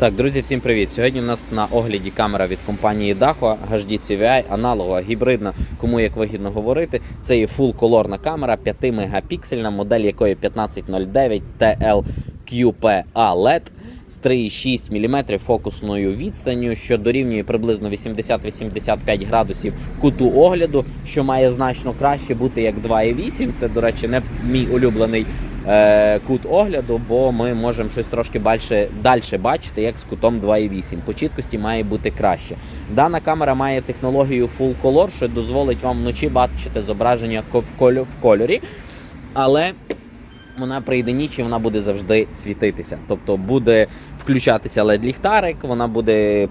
Так, друзі, всім привіт! Сьогодні в нас на огляді камера від компанії Dahua HD CVI, аналогова, гібридна, кому як вигідно говорити. Це є full-колорна камера, 5 мегапіксельна, модель якої 1509 TLQPA LED з 3,6 мм фокусною відстанню, що дорівнює приблизно 80-85 градусів куту огляду, що має значно краще бути як 2,8. Це, до речі, не мій улюблений кут огляду, бо ми можемо щось трошки більше, далі бачити, як з кутом 2,8. По чіткості має бути краще. Дана камера має технологію Full Color, що дозволить вам вночі бачити зображення в кольорі, але вона прийде ніч і вона буде завжди світитися. Тобто буде включатися LED-ліхтарик, вона буде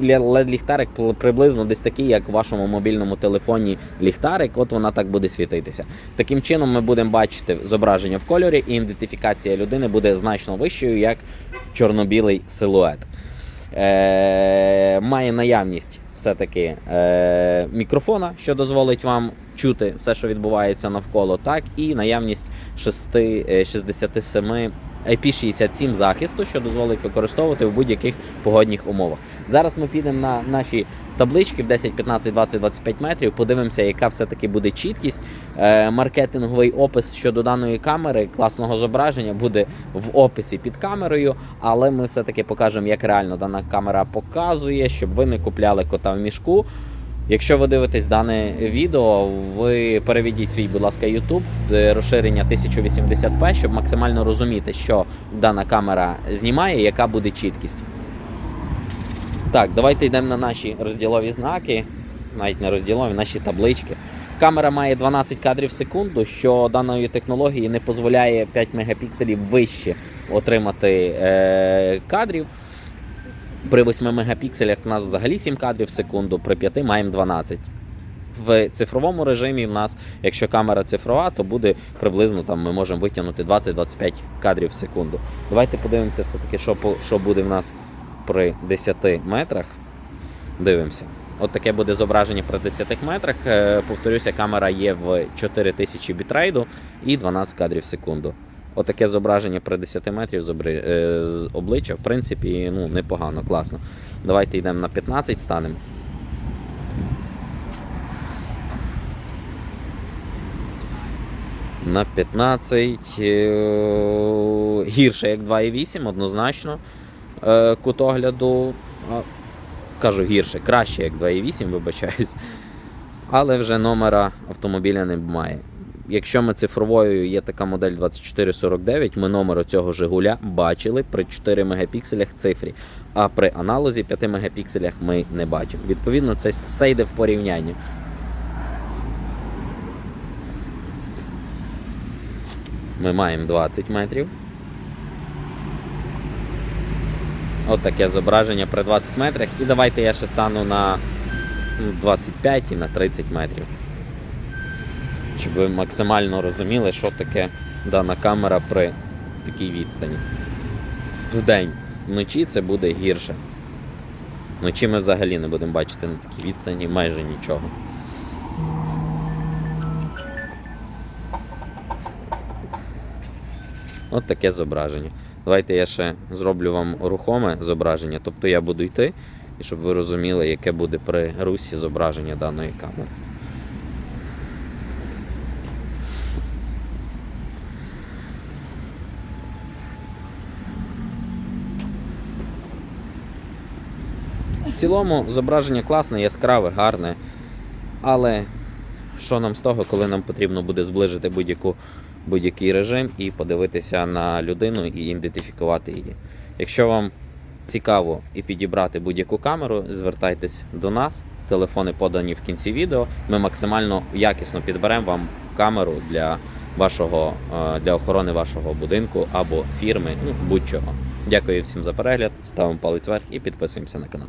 LED-ліхтарик пл- приблизно десь такий, як в вашому мобільному телефоні ліхтарик, от вона так буде світитися. Таким чином ми будемо бачити зображення в кольорі, і ідентифікація людини буде значно вищою, як чорно-білий силует. Е, має наявність все-таки е, мікрофона, що дозволить вам чути все, що відбувається навколо, так і наявність 6, е, 67 IP67 захисту, що дозволить використовувати в будь-яких погодних умовах. Зараз ми підемо на наші таблички в 10, 15, 20, 25 метрів. Подивимося, яка все-таки буде чіткість. Е, маркетинговий опис щодо даної камери, класного зображення буде в описі під камерою, але ми все-таки покажемо, як реально дана камера показує, щоб ви не купляли кота в мішку. Якщо ви дивитесь дане відео, ви переведіть свій, будь ласка, YouTube в е, розширення 1080p, щоб максимально розуміти, що дана камера знімає, яка буде чіткість. Так, давайте йдемо на наші розділові знаки, навіть не розділові, наші таблички. Камера має 12 кадрів в секунду, що даної технології не дозволяє 5 мегапікселів вище отримати е, кадрів. При 8 мегапікселях в нас взагалі 7 кадрів в секунду, при 5 маємо 12. В цифровому режимі в нас, якщо камера цифрова, то буде приблизно там ми можемо витягнути 20-25 кадрів в секунду. Давайте подивимося все-таки, що, що буде в нас при 10 метрах. Дивимося. От таке буде зображення при 10 метрах. Е, Повторюся, камера є в 4000 бітрейду і 12 кадрів в секунду. Отаке зображення при 10 метрів е, з обличчя, в принципі, ну, непогано, класно. Давайте йдемо на 15, станемо. На 15 е, гірше, як 2,8, однозначно. Е, Кут огляду. Кажу гірше, краще, як 2,8, вибачаюсь. Але вже номера автомобіля не має. Якщо ми цифровою є така модель 2449, ми номер цього Жигуля бачили при 4 мегапікселях цифрі, а при аналозі 5 мегапікселях ми не бачимо. Відповідно, це все йде в порівнянні. Ми маємо 20 метрів. От таке зображення при 20 метрах. І давайте я ще стану на ну, 25 і на 30 метрів. Щоб ви максимально розуміли, що таке дана камера при такій відстані. Вдень. Вночі це буде гірше. Вночі ми взагалі не будемо бачити на такій відстані майже нічого. От таке зображення. Давайте я ще зроблю вам рухоме зображення, тобто я буду йти, і щоб ви розуміли, яке буде при русі зображення даної камери. В цілому зображення класне, яскраве, гарне. Але що нам з того, коли нам потрібно буде зближити будь-який режим і подивитися на людину і ідентифікувати її. Якщо вам цікаво і підібрати будь-яку камеру, звертайтесь до нас. Телефони подані в кінці відео. Ми максимально якісно підберемо вам камеру для вашого е, для охорони вашого будинку або фірми, ну будь-чого. Дякую всім за перегляд. Ставимо палець вверх і підписуємося на канал.